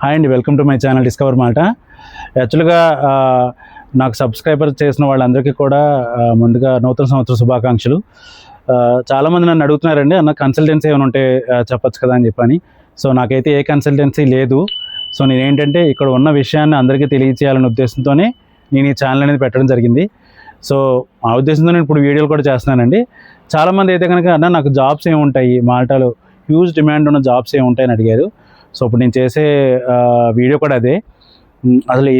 Hi అండి welcome to my channel discover Malta యాక్చువల్గా నాకు సబ్స్క్రైబర్ చేసిన వాళ్ళందరికీ కూడా ముందుగా నూతన సంవత్సర శుభాకాంక్షలు. చాలామంది నన్ను అడుగుతున్నారండి అన్న కన్సల్టెన్సీ ఏమైనా ఉంటే చెప్పచ్చు చెప్పొచ్చు కదా అని చెప్పని. సో నాకైతే ఏ కన్సల్టెన్సీ లేదు. సో నేనేంటంటే ఇక్కడ ఉన్న విషయాన్ని అందరికీ తెలియచేయాలనే ఉద్దేశంతోనే నేను ఈ ఛానల్ అనేది పెట్టడం జరిగింది. సో ఆ ఉద్దేశంతో నేను ఇప్పుడు వీడియోలు కూడా చేస్తున్నానండి. చాలామంది అయితే కనుక అన్న నాకు జాబ్స్ ఏమి ఉంటాయి మాల్టాలో హ్యూజ్ డిమాండ్ ఉన్న జాబ్స్ ఏమి ఉంటాయని అడిగారు. సో ఇప్పుడు నేను చేసే వీడియో కూడా అదే. అసలు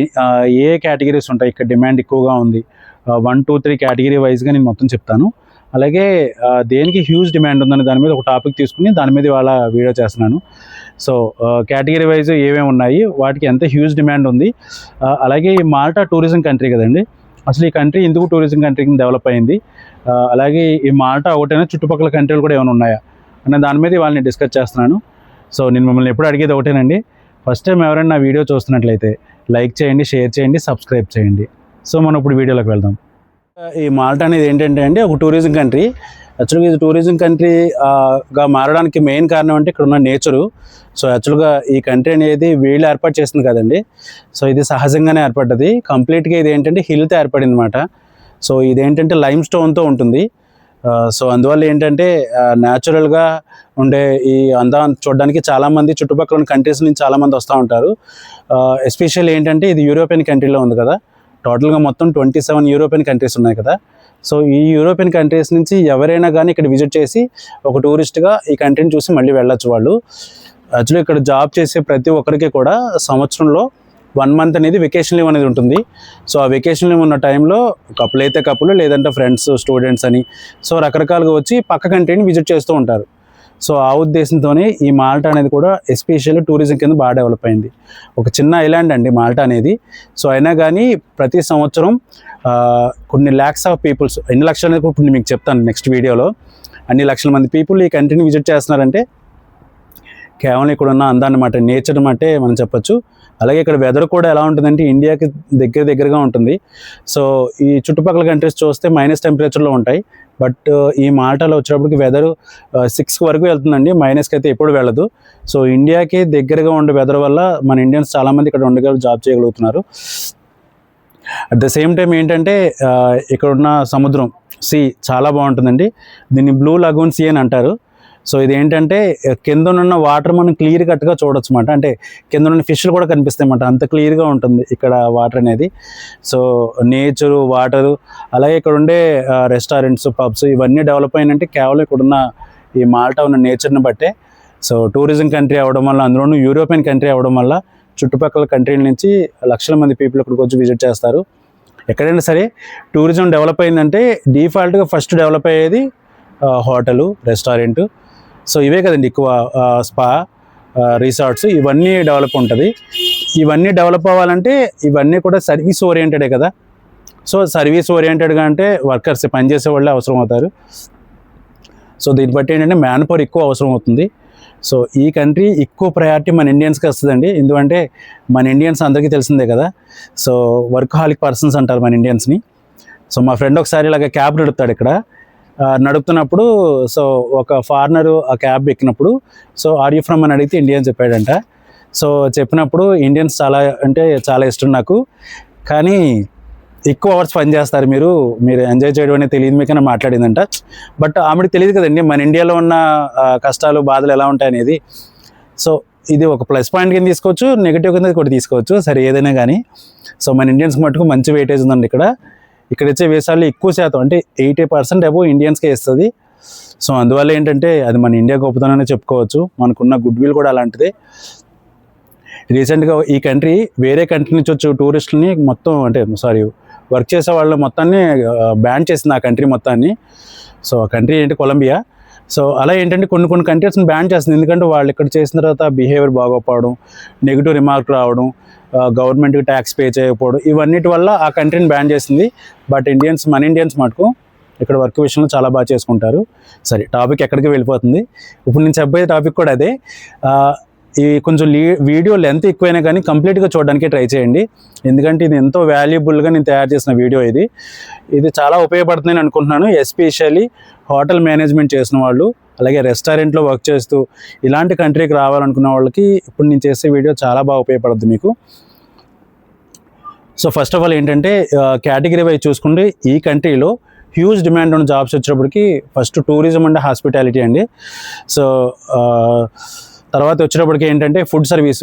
ఏ- కేటగిరీస్ ఉంటాయి? ఇక్కడ డిమాండ్ ఎక్కువగా ఉంది. వన్ టూ త్రీ కేటగిరీ వైజ్గా నేను మొత్తం చెప్తాను. అలాగే దేనికి హ్యూజ్ డిమాండ్ ఉందని దాని మీద ఒక టాపిక్ తీసుకుని దాని మీద ఇవాళ వీడియో చేస్తున్నాను. సో కేటగిరీ వైజ్ ఏమేమి ఉన్నాయి? వాటికి ఎంత హ్యూజ్ డిమాండ్ ఉంది? అలాగే ఈ మాల్టా టూరిజం కంట్రీ కదండి? అసలు ఈ కంట్రీ ఎందుకు టూరిజం కంట్రీ డెవలప్ అయింది? అలాగే ఈ మాల్టా ఒకటైనా చుట్టుపక్కల కంట్రీలు కూడా ఏమైనా ఉన్నాయా? అనే దాని మీద వాళ్ళని డిస్కస్ చేస్తున్నాను. సో నేను మిమ్మల్ని ఎప్పుడు అడిగేది ఒకటేనండి. ఫస్ట్ టైం ఎవరైనా నా వీడియో చూస్తున్నట్లయితే లైక్ చేయండి షేర్ చేయండి సబ్స్క్రైబ్ చేయండి. సో మనం ఇప్పుడు వీడియోలోకి వెళ్దాం. ఈ మాల్టా అనేది ఏంటంటే అండి ఒక టూరిజం కంట్రీ యాక్చువల్గా ఇది టూరిజం కంట్రీగా మారడానికి మెయిన్ కారణం అంటే ఇక్కడ ఉన్న నేచరు సో యాక్చువల్గా ఈ కంట్రీ అనేది వీళ్ళు ఏర్పాటు చేసింది కదండి. సో ఇది సహజంగానే ఏర్పడ్డది. కంప్లీట్గా ఇది ఏంటంటే హిల్తో ఏర్పడింది అనమాట సో ఇదేంటంటే లైమ్ స్టోన్తో ఉంటుంది. సో అందువల్ల ఏంటంటే న్యాచురల్గా ఉండే ఈ అందాన్ని చూడడానికి చాలామంది చుట్టుపక్కల ఉన్న కంట్రీస్ నుంచి చాలామంది వస్తూ ఉంటారు. ఎస్పెషల్ ఏంటంటే ఇది యూరోపియన్ కంట్రీలో ఉంది కదా. టోటల్గా మొత్తం ట్వంటీ సెవెన్ యూరోపియన్ కంట్రీస్ ఉన్నాయి కదా. సో ఈ యూరోపియన్ కంట్రీస్ నుంచి ఎవరైనా కానీ ఇక్కడ విజిట్ చేసి ఒక టూరిస్ట్గా ఈ కంట్రీని చూసి మళ్ళీ వెళ్ళొచ్చు వాళ్ళు. యాక్చువల్లీ ఇక్కడ జాబ్ చేసే ప్రతి ఒక్కరికి కూడా సంవత్సరంలో వన్ మంత్ అనేది వెకేషన్ లీవ్ అనేది ఉంటుంది. సో ఆ వెకేషన్ లీవ్ ఉన్న టైంలో కప్పులు అయితే కప్పులు లేదంటే ఫ్రెండ్స్ స్టూడెంట్స్ అని. సో రకరకాలుగా వచ్చి పక్క కంట్రీని విజిట్ చేస్తూ ఉంటారు. సో ఆ ఉద్దేశంతోనే ఈ మాల్టా అనేది కూడా ఎస్పెషల్లీ టూరిజం కింద బాగా డెవలప్ అయింది. ఒక చిన్న ఐలాండ్ అండి మాల్టా అనేది. సో అయినా కానీ ప్రతి సంవత్సరం కొన్ని ల్యాక్స్ ఆఫ్ పీపుల్స్ ఎన్ని లక్షలు అనేది కూడా ఇప్పుడు మీకు చెప్తాను నెక్స్ట్ వీడియోలో అన్ని లక్షల మంది పీపుల్ ఈ కంట్రీని విజిట్ చేస్తున్నారంటే కేవలం ఇక్కడ ఉన్న అందాన్ని మాట నేచర్ మాటే మనం చెప్పొచ్చు. అలాగే ఇక్కడ వెదర్ కూడా ఎలా ఉంటుందంటే ఇండియాకి దగ్గర దగ్గరగా ఉంటుంది. సో ఈ చుట్టుపక్కల కంట్రీస్ చూస్తే మైనస్ టెంపరేచర్లో ఉంటాయి. బట్ ఈ మాల్టాలో వచ్చేటప్పటికి వెదర్ సిక్స్ uh, వరకు వెళ్తుందండి. మైనస్కి అయితే ఎప్పుడు వెళ్ళదు. సో ఇండియాకి దగ్గరగా ఉండే వెదర్ వల్ల మన ఇండియన్స్ చాలామంది ఇక్కడ ఉండగలరు జాబ్ చేయగలుగుతున్నారు. అట్ ద సేమ్ టైం ఏంటంటే uh, ఇక్కడ ఉన్న సముద్రం సీ చాలా బాగుంటుందండి. దీన్ని బ్లూ లగూన్ సీ అని అంటారు. సో ఇది ఏంటంటే కింద ఉన్న వాటర్ మనం క్లియర్ కట్గా చూడొచ్చు అనమాట అంటే కింద ఉన్న ఫిష్లు కూడా కనిపిస్తాయి అన్నమాట అంత క్లియర్గా ఉంటుంది ఇక్కడ వాటర్ అనేది. సో నేచరు వాటరు అలాగే ఇక్కడ ఉండే రెస్టారెంట్స్ పబ్స్ ఇవన్నీ డెవలప్ అయినంటే కేవలం ఇక్కడున్న ఈ మాల్టా ఉన్న నేచర్ని బట్టే. సో టూరిజం కంట్రీ అవ్వడం వల్ల అందులోనూ యూరోపియన్ కంట్రీ అవ్వడం వల్ల చుట్టుపక్కల కంట్రీల నుంచి లక్షల మంది పీపుల్ ఇక్కడికి వచ్చి విజిట్ చేస్తారు. ఎక్కడైనా సరే టూరిజం డెవలప్ అయిందంటే డిఫాల్ట్గా ఫస్ట్ డెవలప్ అయ్యేది హోటలు రెస్టారెంట్. సో ఇవే కదండి ఎక్కువ స్పా రిసార్ట్స్. ఇవన్నీ డెవలప్ ఉంటుంది. ఇవన్నీ డెవలప్ అవ్వాలంటే ఇవన్నీ కూడా సర్వీస్ ఓరియంటెడే కదా. సో సర్వీస్ ఓరియంటెడ్గా అంటే వర్కర్స్ పనిచేసే వాళ్ళే అవసరం అవుతారు సో దీన్ని బట్టి ఏంటంటే మ్యాన్ పవర్ ఎక్కువ అవసరం అవుతుంది సో ఈ కంట్రీ ఎక్కువ ప్రయారిటీ మన ఇండియన్స్కి వస్తుందండి. ఎందుకంటే మన ఇండియన్స్ అందరికీ తెలిసిందే కదా. సో వర్క్ హాలిక్ పర్సన్స్ అంటారు మన ఇండియన్స్ని. సో మా ఫ్రెండ్ ఒకసారి ఇలాగ క్యాబ్ నడుపుతాడు ఇక్కడ. నడుపుతున్నప్పుడు సో ఒక ఫారినర్ ఆ క్యాబ్ ఎక్కినప్పుడు సో ఆర్ యూ ఫ్రమ్ అని అడిగితే ఇండియన్ చెప్పాడంట. సో చెప్పినప్పుడు ఇండియన్స్ చాలా అంటే చాలా ఇష్టం నాకు. కానీ ఎక్కువ అవర్స్ పని చేస్తారు మీరు మీరు ఎంజాయ్ చేయడం అనేది తెలియదు మీకన్నా మాట్లాడిందంట. బట్ ఆమెకి తెలియదు కదండి మన ఇండియాలో ఉన్న కష్టాలు బాధలు ఎలా ఉంటాయి అనేది. సో ఇది ఒక ప్లస్ పాయింట్ కింద తీసుకోవచ్చు నెగిటివ్ కింద కూడా తీసుకోవచ్చు సరే ఏదైనా కానీ. సో మన ఇండియన్స్ మటుకు మంచి వెయిటేజ్ ఉందండి ఇక్కడ. ఇక్కడ ఇచ్చే వేసాలు ఎక్కువ శాతం అంటే ఎయిటీ పర్సెంట్ అబో ఇండియన్స్కే ఇస్తుంది సో అందువల్ల ఏంటంటే అది మన ఇండియా గొప్పతననే చెప్పుకోవచ్చు. మనకున్న గుడ్ విల్ కూడా అలాంటిదే. రీసెంట్గా ఈ కంట్రీ వేరే కంట్రీ నుంచి వచ్చే టూరిస్టులని మొత్తం అంటే సారీ వర్క్ చేసే వాళ్ళు మొత్తాన్ని బ్యాన్ చేసింది ఆ కంట్రీ మొత్తాన్ని. సో ఆ కంట్రీ ఏంటి కొలంబియా. సో అలా ఏంటంటే కొన్ని కొన్ని కంట్రీస్ని బ్యాన్ చేస్తుంది. ఎందుకంటే వాళ్ళు ఇక్కడ చేసిన తర్వాత బిహేవియర్ బాగోకపోవడం నెగిటివ్ రిమార్క్ రావడం గవర్నమెంట్కి ట్యాక్స్ పే చేయకపోవడం ఇవన్నిటి వల్ల ఆ కంటెంట్ బ్యాన్ చేసింది. బట్ ఇండియన్స్ మన ఇండియన్స్ మటుకు ఇక్కడ వర్క్ విషయంలో చాలా బాగా చేసుకుంటారు. సరే టాపిక్ ఎక్కడికి వెళ్ళిపోతుంది? ఇప్పుడు నేను చెప్పే టాపిక్ కూడా అదే. ఈ కొంచెం లీ వీడియో లెంత్ ఎక్కువైనా కానీ కంప్లీట్గా చూడడానికి ట్రై చేయండి. ఎందుకంటే ఇది ఎంతో వాల్యుబుల్గా నేను తయారు చేసిన వీడియో ఇది. ఇది చాలా ఉపయోగపడుతుందని అనుకుంటున్నాను. ఎస్పెషల్లీ హోటల్ మేనేజ్మెంట్ చేసిన వాళ్ళు అలాగే రెస్టారెంట్లో వర్క్ చేస్తూ ఇలాంటి కంట్రీకి రావాలనుకున్న వాళ్ళకి ఇప్పుడు నేను చేసే వీడియో చాలా బాగా ఉపయోగపడుతుంది మీకు. సో ఫస్ట్ ఆఫ్ ఆల్ ఏంటంటే కేటగిరీ వైజ్ చూసుకుంటే ఈ కంట్రీలో హ్యూజ్ డిమాండ్ ఉన్న జాబ్స్ వచ్చేటప్పటికి ఫస్ట్ టూరిజం అండ్ హాస్పిటాలిటీ అండి. సో తర్వాత వచ్చేటప్పటికి ఏంటంటే ఫుడ్ సర్వీస్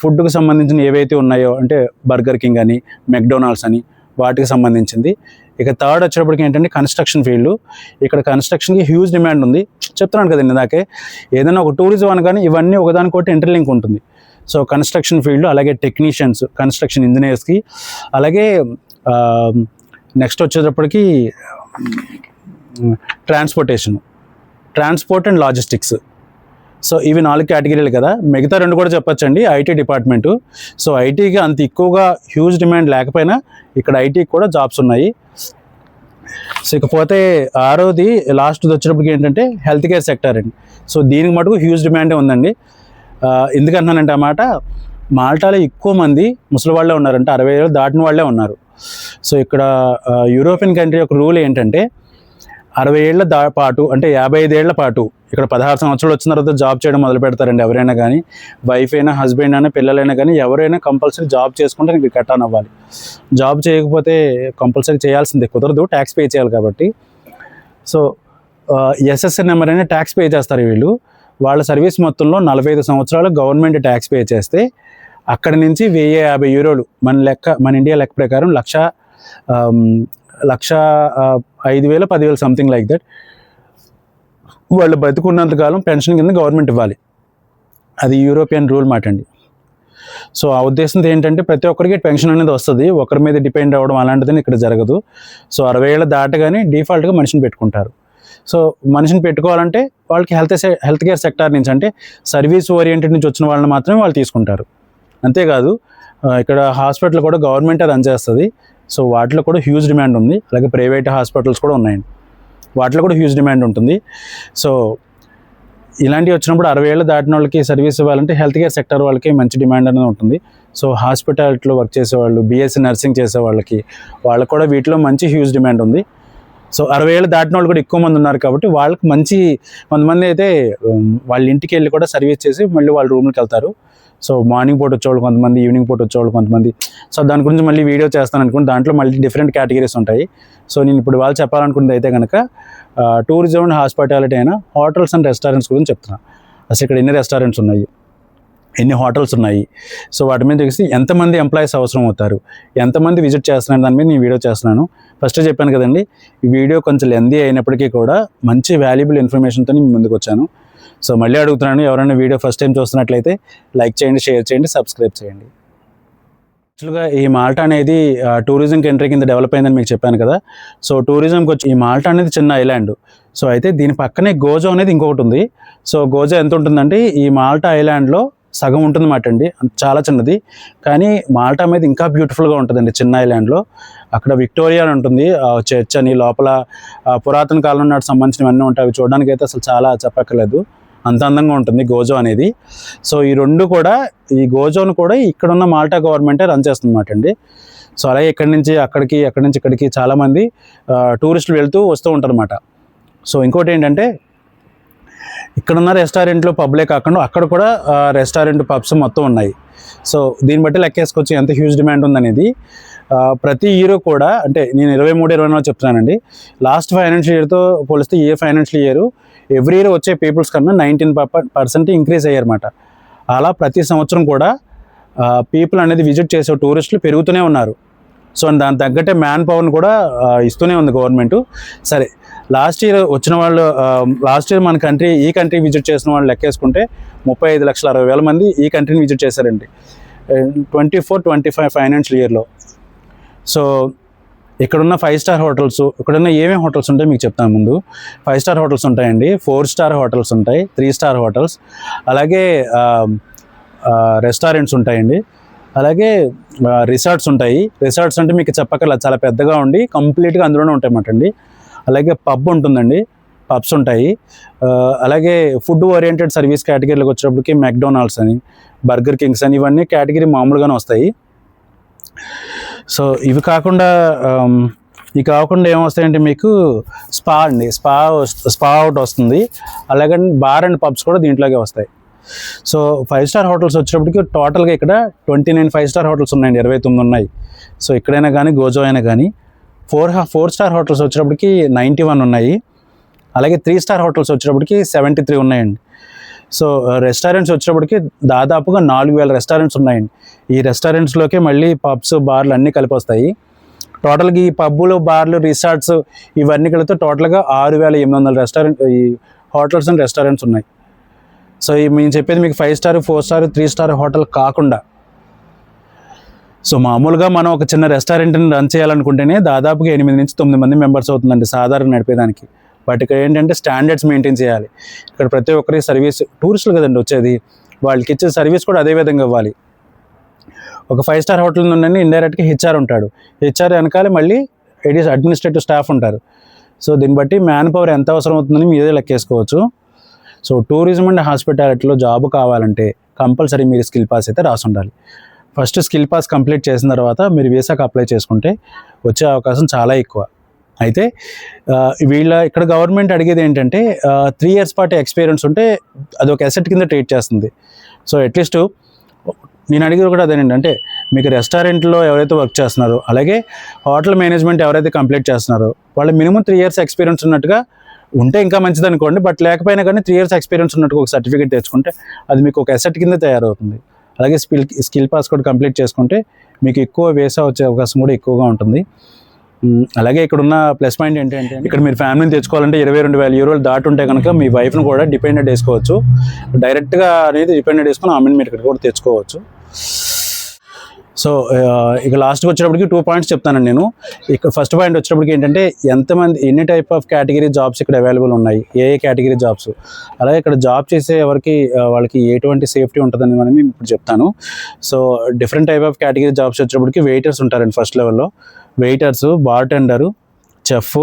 ఫుడ్కి సంబంధించిన ఏవైతే ఉన్నాయో అంటే బర్గర్ కింగ్ అని మెక్డొనాల్డ్స్ అని వాటికి సంబంధించింది. ఇక థర్డ్ వచ్చేటప్పటికి ఏంటంటే కన్స్ట్రక్షన్ ఫీల్డ్ ఇక్కడ కన్స్ట్రక్షన్కి హ్యూజ్ డిమాండ్ ఉంది. చెప్తున్నాను కదండి ఇందాకే ఏదైనా ఒక టూరిజం అనగానే ఇవన్నీ ఒకదానికొకటి ఇంటర్లింక్ ఉంటుంది. సో కన్స్ట్రక్షన్ ఫీల్డ్ అలాగే టెక్నీషియన్స్ కన్స్ట్రక్షన్ ఇంజనీర్స్కి అలాగే నెక్స్ట్ వచ్చేటప్పటికి transportation transport and logistics so ఇవి నాలుగు కేటగిరీలు కదా. మిగతా రెండు కూడా చెప్పొచ్చండి ఐటీ డిపార్ట్మెంటు. సో ఐటీకి అంత ఎక్కువగా హ్యూజ్ డిమాండ్ లేకపోయినా ఇక్కడ ఐటీకి కూడా జాబ్స్ ఉన్నాయి. సో ఇకపోతే ఆరోది లాస్ట్ వచ్చినప్పటికి ఏంటంటే హెల్త్ కేర్ సెక్టర్ అండి. సో దీనికి మటుకు హ్యూజ్ డిమాండే ఉందండి. ఎందుకంటున్నానంటే అన్నమాట మాల్టాలో ఎక్కువ మంది ముసలి వాళ్ళే ఉన్నారంటే అరవై ఏళ్ళు దాటిన వాళ్ళే ఉన్నారు. సో ఇక్కడ యూరోపియన్ కంట్రీ యొక్క రూల్ ఏంటంటే అరవై ఏళ్ళ దా పాటు అంటే యాభై ఐదేళ్ళ పాటు ఇక్కడ పదహారు సంవత్సరాలు వచ్చిన తర్వాత జాబ్ చేయడం మొదలు పెడతారండి ఎవరైనా కానీ. వైఫ్ అయినా హస్బెండ్ అయినా పిల్లలైనా కానీ ఎవరైనా కంపల్సరీ జాబ్ చేసుకుంటే నీకు కట్టాన్ అవ్వాలి జాబ్ చేయకపోతే కంపల్సరీ చేయాల్సిందే కుదరదు ట్యాక్స్ పే చేయాలి కాబట్టి. సో ఎస్ఎస్ఎన్ నెంబర్ అయినా ట్యాక్స్ పే చేస్తారు వీళ్ళు. వాళ్ళ సర్వీస్ మొత్తంలో నలభై ఐదు సంవత్సరాలు గవర్నమెంట్ ట్యాక్స్ పే చేస్తే అక్కడి నుంచి వెయ్యి యాభై యూరోలు మన లెక్క మన ఇండియా లెక్క ప్రకారం లక్ష లక్ష ఐదు వేలు పదివేలు సంథింగ్ లైక్ దట్ వాళ్ళు బతుకున్నంత కాలం పెన్షన్ కింద గవర్నమెంట్ ఇవ్వాలి. అది యూరోపియన్ రూల్ మాట అండి. సో ఆ ఉద్దేశంతో ఏంటంటే ప్రతి ఒక్కరికి పెన్షన్ అనేది వస్తుంది. ఒకరి మీద డిపెండ్ అవ్వడం అలాంటిదని ఇక్కడ జరగదు. సో అరవై ఏళ్ళ దాటగానే డిఫాల్ట్గా మనిషిని పెట్టుకుంటారు. సో మనిషిని పెట్టుకోవాలంటే వాళ్ళకి హెల్త్ హెల్త్ కేర్ సెక్టార్ నుంచి అంటే సర్వీస్ ఓరియంటెడ్ నుంచి వచ్చిన వాళ్ళని మాత్రమే వాళ్ళు తీసుకుంటారు. అంతేకాదు ఇక్కడ హాస్పిటల్ కూడా గవర్నమెంట్ రన్ చేస్తుంది. సో వాటిలో కూడా హ్యూజ్ డిమాండ్ ఉంది. అలాగే ప్రైవేట్ హాస్పిటల్స్ కూడా ఉన్నాయండి. వాటిలో కూడా హ్యూజ్ డిమాండ్ ఉంటుంది. సో ఇలాంటివి వచ్చినప్పుడు అరవై ఏళ్ళు దాటిన వాళ్ళకి సర్వీస్ ఇవ్వాలంటే హెల్త్ కేర్ సెక్టర్ వాళ్ళకి మంచి డిమాండ్ అనేది ఉంటుంది. సో హాస్పిటాలిటీలో వర్క్ చేసేవాళ్ళు బీఎస్సీ నర్సింగ్ చేసే వాళ్ళకి వాళ్ళకి కూడా వీటిలో మంచి హ్యూజ్ డిమాండ్ ఉంది. సో అరవై ఏళ్ళు దాటిన వాళ్ళు కూడా ఎక్కువ మంది ఉన్నారు కాబట్టి వాళ్ళకి మంచి కొంతమంది అయితే వాళ్ళ ఇంటికి వెళ్ళి కూడా సర్వీస్ చేసి మళ్ళీ వాళ్ళ రూమ్కి వెళ్తారు. సో మార్నింగ్ పూట వచ్చేవాళ్ళు కొంతమంది ఈవినింగ్ పూట వచ్చేవాళ్ళు కొంతమంది. సో దాని గురించి మళ్ళీ వీడియో చేస్తాను అనుకుంటే దాంట్లో మళ్ళీ డిఫరెంట్ కేటగిరీస్ ఉంటాయి. సో నేను ఇప్పుడు వాళ్ళు చెప్పాలనుకున్నది అయితే కనుక టూరిజం అండ్ హాస్పిటాలిటీ అయినా హోటల్స్ అండ్ రెస్టారెంట్స్ గురించి చెప్తున్నాను అసలు ఇక్కడ ఎన్ని రెస్టారెంట్స్ ఉన్నాయి? ఎన్ని హోటల్స్ ఉన్నాయి? సో వాటి మీద చూసి ఎంతమంది ఎంప్లాయీస్ అవసరం అవుతారు? ఎంతమంది విజిట్ చేస్తున్నారు? దాని మీద నేను వీడియో చేస్తున్నాను. ఫస్ట్ చెప్పాను కదండి ఈ వీడియో కొంచెం లెందీ అయినప్పటికీ కూడా మంచి వాల్యుబుల్ ఇన్ఫర్మేషన్తో నేను ముందుకు వచ్చాను. సో మళ్ళీ అడుగుతున్నాను ఎవరైనా వీడియో ఫస్ట్ టైం చూస్తున్నట్లయితే లైక్ చేయండి షేర్ చేయండి సబ్స్క్రైబ్ చేయండి. యాక్చువల్గా ఈ మాల్టా అనేది టూరిజం కంట్రీ కింద డెవలప్ అయిందని మీకు చెప్పాను కదా. సో టూరిజంకి వచ్చి ఈ మాల్టా అనేది చిన్న ఐలాండ్ సో అయితే దీని పక్కనే గోజో అనేది ఇంకొకటి ఉంది. సో గోజో ఎంత ఉంటుందంటే ఈ మాల్టా ఐలాండ్లో సగం ఉంటుందన్నమాట అండి. చాలా చిన్నది. కానీ మాల్టా మీద ఇంకా బ్యూటిఫుల్గా ఉంటుందండి చిన్న ఐలాండ్లో అక్కడ విక్టోరియా అని ఉంటుంది. ఆ చర్చ్ అని లోపల పురాతన కాలం నాటి సంబంధించినవన్నీ ఉంటాయి. అవి చూడడానికి అయితే అసలు చాలా చెప్పక్కర్లేదు. అంత అందంగా ఉంటుంది గోజో అనేది. సో ఈ రెండు కూడా ఈ గోజోను కూడా ఇక్కడున్న మాల్టా గవర్నమెంటే రన్ చేస్తుందన్నమాట అండి. సో అలాగే ఇక్కడి నుంచి అక్కడికి అక్కడి నుంచి ఇక్కడికి చాలామంది టూరిస్టులు వెళ్తూ వస్తూ ఉంటారన్నమాట. సో ఇంకోటి ఏంటంటే ఇక్కడున్న రెస్టారెంట్లు పబ్లే కాకుండా అక్కడ కూడా రెస్టారెంట్ పబ్స్ మొత్తం ఉన్నాయి. సో దీన్ని బట్టి లెక్కేసుకొచ్చి ఎంత హ్యూజ్ డిమాండ్ ఉందనేది. ప్రతి ఇయర్ కూడా అంటే నేను ఇరవై మూడు ఇరవై నాలుగు చెప్తున్నానండి. లాస్ట్ ఫైనాన్షియల్ ఇయర్తో పోలిస్తే ఏ ఫైనాన్షియల్ ఇయర్ ఎవ్రీ ఇయర్ వచ్చే పీపుల్స్ కన్నా నైన్టీన్ పర్సెంట్ ఇంక్రీజ్ అయ్యారన్నమాట. అలా ప్రతి సంవత్సరం కూడా పీపుల్ అనేది విజిట్ చేసే టూరిస్టులు పెరుగుతూనే ఉన్నారు. సో దాని తగ్గట్టే మ్యాన్ పవర్ని కూడా ఇస్తూనే ఉంది గవర్నమెంట్ సరే లాస్ట్ ఇయర్ వచ్చిన వాళ్ళు లాస్ట్ ఇయర్ మన కంట్రీ ఈ కంట్రీ విజిట్ చేసిన వాళ్ళు లెక్కేసుకుంటే ముప్పై ఐదు లక్షల అరవై వేల మంది ఈ కంట్రీని విజిట్ చేశారండి. Twenty four twenty five financial ఇయర్లో సో ఇక్కడున్న ఫైవ్ స్టార్ హోటల్స్ ఇక్కడున్న ఏమేమి హోటల్స్ ఉంటాయి మీకు చెప్తాను ముందు. ఫైవ్ స్టార్ హోటల్స్ ఉంటాయండి ఫోర్ స్టార్ హోటల్స్ ఉంటాయి త్రీ స్టార్ హోటల్స్ అలాగే రెస్టారెంట్స్ ఉంటాయండి. అలాగే రిసార్ట్స్ ఉంటాయి. రిసార్ట్స్ అంటే మీకు చెప్పక్కర్లేదు చాలా పెద్దగా ఉండి కంప్లీట్గా అందులోనే ఉంటాయి అండి. అలాగే పబ్ ఉంటుందండి పబ్స్ ఉంటాయి. అలాగే ఫుడ్ ఓరియంటెడ్ సర్వీస్ కేటగిరీలోకి వచ్చేటప్పటికి మెక్డొనాల్డ్స్ అని బర్గర్ కింగ్స్ అని ఇవన్నీ కేటగిరీ మామూలుగానే వస్తాయి. సో ఇవి కాకుండా ఇవి కాకుండా ఏమొస్తాయంటే మీకు స్పా అండి. స్పా స్పా అవుట్ వస్తుంది. అలాగే బార్ అండ్ పబ్స్ కూడా దీంట్లోకే వస్తాయి. సో ఫైవ్ స్టార్ హోటల్స్ వచ్చేటప్పటికి టోటల్గా ఇక్కడ twenty nine five star hotels ఉన్నాయండి. ఇరవై తొమ్మిది ఉన్నాయి. సో ఇక్కడైనా కానీ గోజో అయినా కానీ ఫోర్ ఫోర్ స్టార్ హోటల్స్ వచ్చేటప్పటికి నైంటీ వన్ ఉన్నాయి. అలాగే త్రీ స్టార్ హోటల్స్ వచ్చేటప్పటికి సెవెంటీ త్రీ ఉన్నాయండి. సో uh, రెస్టారెంట్స్ వచ్చేటప్పటికి దాదాపుగా నాలుగు వేల రెస్టారెంట్స్ ఉన్నాయండి. ఈ రెస్టారెంట్స్లోకి మళ్ళీ పబ్స్ బార్లు అన్నీ కలిపి వస్తాయి టోటల్గా ఈ పబ్బులు బార్లు రిసార్ట్స్ ఇవన్నీ కలిపితే టోటల్గా ఆరు వేల ఎనిమిది వందల రెస్టారెంట్ ఈ హోటల్స్ అండ్ రెస్టారెంట్స్ ఉన్నాయి. సో ఈ మేము చెప్పేది మీకు five star four star three star hotel కాకుండా. సో మామూలుగా మనం ఒక చిన్న రెస్టారెంట్ని రన్ చేయాలనుకుంటేనే దాదాపుగా ఎనిమిది నుంచి తొమ్మిది మంది మెంబర్స్ అవుతుందండి సాధారణ నడిపేదానికి. బట్ ఏంటంటే స్టాండర్డ్స్ మెయింటైన్ చేయాలి. ఇక్కడ ప్రతి ఒక్కరికి సర్వీస్ టూరిస్టులు కదండి వచ్చేది వాళ్ళకి ఇచ్చే సర్వీస్ కూడా అదే విధంగా ఇవ్వాలి. ఒక ఫైవ్ స్టార్ హోటల్ నుండి ఇండైరెక్ట్గా హెచ్ఆర్ ఉంటాడు. హెచ్ఆర్ వెనకాల మళ్ళీ ఎడిస్ అడ్మినిస్ట్రేటివ్ స్టాఫ్ ఉంటారు. సో దీన్ని బట్టి మ్యాన్ పవర్ ఎంత అవసరం అవుతుందని మీదే లెక్కేసుకోవచ్చు. సో టూరిజం అండ్ హాస్పిటాలిటీలో జాబ్ కావాలంటే కంపల్సరీ మీరు స్కిల్ పాస్ అయితే రాసి ఉండాలి. ఫస్ట్ స్కిల్ పాస్ కంప్లీట్ చేసిన తర్వాత మీరు వీసాకు అప్లై చేసుకుంటే వచ్చే అవకాశం చాలా ఎక్కువ. అయితే వీళ్ళ ఇక్కడ గవర్నమెంట్ అడిగేది ఏంటంటే త్రీ ఇయర్స్ పాటు ఎక్స్పీరియన్స్ ఉంటే అది ఒక అసెట్ కింద ట్రీట్ చేస్తుంది. సో అట్లీస్ట్ నేను అడిగేది కూడా అదేనండి అంటే మీకు రెస్టారెంట్లో ఎవరైతే వర్క్ చేస్తున్నారో అలాగే హోటల్ మేనేజ్మెంట్ ఎవరైతే కంప్లీట్ చేస్తున్నారో వాళ్ళు మినిమం త్రీ ఇయర్స్ ఎక్స్పీరియన్స్ ఉన్నట్టుగా ఉంటే ఇంకా మంచిది అనుకోండి. బట్ లేకపోయినా కానీ త్రీ ఇయర్స్ ఎక్స్పీరియన్స్ ఉన్నట్టుగా ఒక సర్టిఫికేట్ తెచ్చుకుంటే అది మీకు ఒక అసెట్ కింద తయారవుతుంది. అలాగే స్కిల్ స్కిల్ పాస్ కూడా కంప్లీట్ చేసుకుంటే మీకు ఎక్కువ వేసా వచ్చే అవకాశం కూడా ఎక్కువగా ఉంటుంది. అలాగే ఇక్కడ ఉన్న ప్లస్ పాయింట్ ఏంటంటే ఇక్కడ మీరు ఫ్యామిలీని తెచ్చుకోవాలంటే ఇరవై రెండు వేల యూరోలు దాటి ఉంటే కనుక మీ వైఫ్ను కూడా డిపెండెడ్ వేసుకోవచ్చు. డైరెక్ట్గా అనేది డిపెండెడ్ వేసుకొని ఆమెను మీరు ఇక్కడ కూడా తెచ్చుకోవచ్చు. సో ఇక లాస్ట్కి వచ్చేటప్పటికి టూ పాయింట్స్ చెప్తానండి నేను. ఇక్కడ ఫస్ట్ పాయింట్ వచ్చేటప్పటికి ఏంటంటే ఎంతమంది ఎన్ని టైప్ ఆఫ్ కేటగిరీ జాబ్స్ ఇక్కడ అవైలబుల్ ఉన్నాయి? ఏ ఏ కేటగిరీ జాబ్స్ అలాగే ఇక్కడ జాబ్ చేసే ఎవరికి వాళ్ళకి ఎటువంటి సేఫ్టీ ఉంటుందని మనం ఇప్పుడు చెప్తాను. So different type of category jobs వచ్చేటప్పటికి వెయిటర్స్ ఉంటారండి ఫస్ట్ లెవెల్లో వెయిటర్స్ బార్టెండరు చెఫ్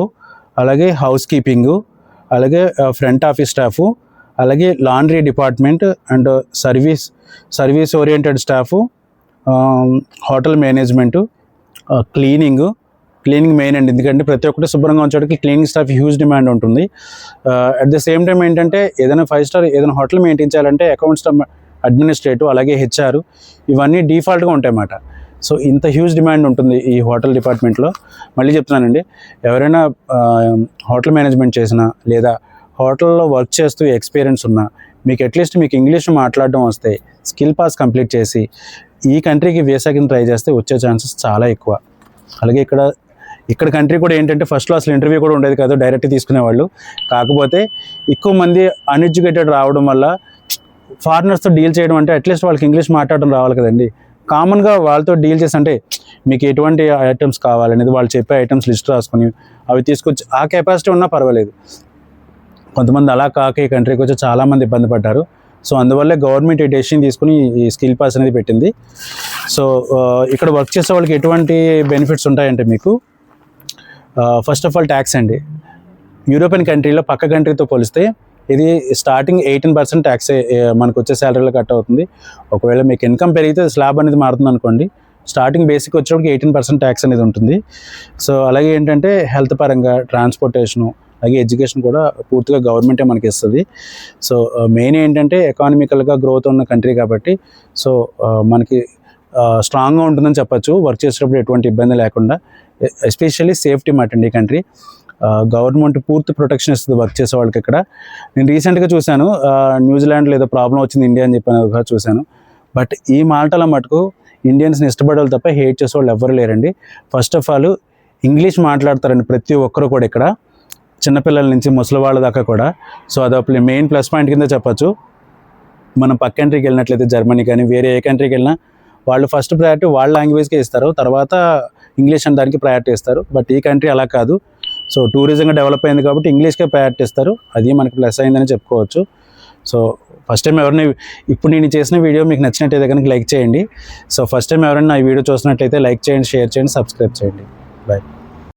అలాగే హౌస్ కీపింగు అలాగే ఫ్రంట్ ఆఫీస్ స్టాఫు అలాగే laundry department and service service oriented staff hotel management cleaning cleaning main అండి ఎందుకంటే ప్రతి ఒక్కటి శుభ్రంగా ఉంచడానికి క్లీనింగ్ స్టాఫ్ హ్యూజ్ డిమాండ్ ఉంటుంది. అట్ ద సేమ్ టైం ఏంటంటే ఏదైనా ఫైవ్ స్టార్ ఏదైనా హోటల్ మెయింటైన్ చేయాలంటే అకౌంట్స్ అడ్మినిస్ట్రేటివ్ అలాగే హెచ్ఆర్ ఇవన్నీ డిఫాల్ట్గా ఉంటాయి అన్నమాట సో ఇంత హ్యూజ్ డిమాండ్ ఉంటుంది ఈ హోటల్ డిపార్ట్మెంట్లో మళ్ళీ చెప్తున్నానండి ఎవరైనా హోటల్ మేనేజ్మెంట్ చేసినా లేదా హోటల్లో వర్క్ చేస్తూ ఎక్స్పీరియన్స్ ఉన్నా మీకు అట్లీస్ట్ మీకు ఇంగ్లీష్ మాట్లాడడం వస్తే స్కిల్ పాస్ కంప్లీట్ చేసి ఈ కంట్రీకి వీసాకి ట్రై చేస్తే వచ్చే ఛాన్సెస్ చాలా ఎక్కువ. అలాగే ఇక్కడ ఇక్కడ కంట్రీ కూడా ఏంటంటే ఫస్ట్లో అసలు ఇంటర్వ్యూ కూడా ఉండేది కాదు డైరెక్ట్ తీసుకునేవాళ్ళు. కాకపోతే ఎక్కువ మంది అన్ఎడ్యుకేటెడ్ రావడం వల్ల ఫారినర్స్తో డీల్ చేయడం అంటే అట్లీస్ట్ వాళ్ళకి ఇంగ్లీష్ మాట్లాడడం రావాలి కదండి. కామన్గా వాళ్ళతో డీల్ చేసి అంటే మీకు ఎటువంటి ఐటమ్స్ కావాలనేది వాళ్ళు చెప్పే ఐటమ్స్ లిస్ట్ రాసుకొని అవి తీసుకొచ్చి ఆ కెపాసిటీ ఉన్నా పర్వాలేదు. కొంతమంది అలా కాక ఈ కంట్రీకి వచ్చి చాలామంది ఇబ్బంది పడ్డారు. సో అందువల్లే గవర్నమెంట్ ఈ డెసిషన్ తీసుకుని ఈ స్కిల్ పాస్ అనేది పెట్టింది. సో ఇక్కడ వర్క్ చేసే వాళ్ళకి ఎటువంటి బెనిఫిట్స్ ఉంటాయంటే మీకు ఫస్ట్ ఆఫ్ ఆల్ ట్యాక్స్ అండి. యూరోపియన్ కంట్రీలో పక్క కంట్రీతో పోలిస్తే ఇది స్టార్టింగ్ ఎయిటీన్ పర్సెంట్ ట్యాక్స్ మనకు వచ్చే శాలరీలో కట్ అవుతుంది. ఒకవేళ మీకు ఇన్కమ్ పెరిగితే స్లాబ్ అనేది మారుతుంది అనుకోండి. స్టార్టింగ్ బేసిక్ వచ్చేటప్పటికి ఎయిటీన్ పర్సెంట్ ట్యాక్స్ అనేది ఉంటుంది. సో అలాగే ఏంటంటే హెల్త్ పరంగా ట్రాన్స్పోర్టేషను అలాగే ఎడ్యుకేషన్ కూడా పూర్తిగా గవర్నమెంటే మనకి ఇస్తుంది. సో మెయిన్ ఏంటంటే ఎకానమికల్గా గ్రోత్ ఉన్న కంట్రీ కాబట్టి సో మనకి స్ట్రాంగ్గా ఉంటుందని చెప్పచ్చు. వర్క్ చేసేటప్పుడు ఎటువంటి ఇబ్బంది లేకుండా ఎస్పెషల్లీ సేఫ్టీ మాట అండి ఈ కంట్రీ గవర్నమెంట్ పూర్తి ప్రొటెక్షన్ ఇస్తుంది వర్క్ చేసే వాళ్ళకి ఇక్కడ. నేను రీసెంట్గా చూశాను న్యూజిలాండ్లో ఏదో ప్రాబ్లం వచ్చింది ఇండియా అని చెప్పి చూశాను. బట్ ఈ మాటల మటుకు ఇండియన్స్ని ఇష్టపడే తప్ప హేట్ చేసే వాళ్ళు ఎవరు లేరండి. ఫస్ట్ ఆఫ్ ఆల్ ఇంగ్లీష్ మాట్లాడతారండి ప్రతి ఒక్కరు కూడా ఇక్కడ. చిన్నపిల్లల నుంచి ముసలి వాళ్ళ దాకా కూడా. సో అదొక మెయిన్ ప్లస్ పాయింట్ కింద చెప్పొచ్చు. మనం పక్క కంట్రీకి వెళ్ళినట్లయితే జర్మనీ కానీ వేరే ఏ కంట్రీకి వెళ్ళినా వాళ్ళు ఫస్ట్ ప్రయారిటీ వాళ్ళ లాంగ్వేజ్కే ఇస్తారు. తర్వాత ఇంగ్లీష్ అని దానికి ప్రయారిటీ ఇస్తారు. బట్ ఈ కంట్రీ అలా కాదు. సో టూరిజంగా డెవలప్ అయింది కాబట్టి ఇంగ్లీష్కే ప్రయారిటీ ఇస్తారు అది మనకి ప్లస్ అయిందని చెప్పుకోవచ్చు. సో ఫస్ట్ టైం ఎవరిని ఇప్పుడు నేను చేసిన వీడియో మీకు నచ్చినట్టయితే కనుక లైక్ చేయండి. సో ఫస్ట్ టైం ఎవరైనా ఈ వీడియో చూసినట్లయితే లైక్ చేయండి షేర్ చేయండి సబ్స్క్రైబ్ చేయండి. బాయ్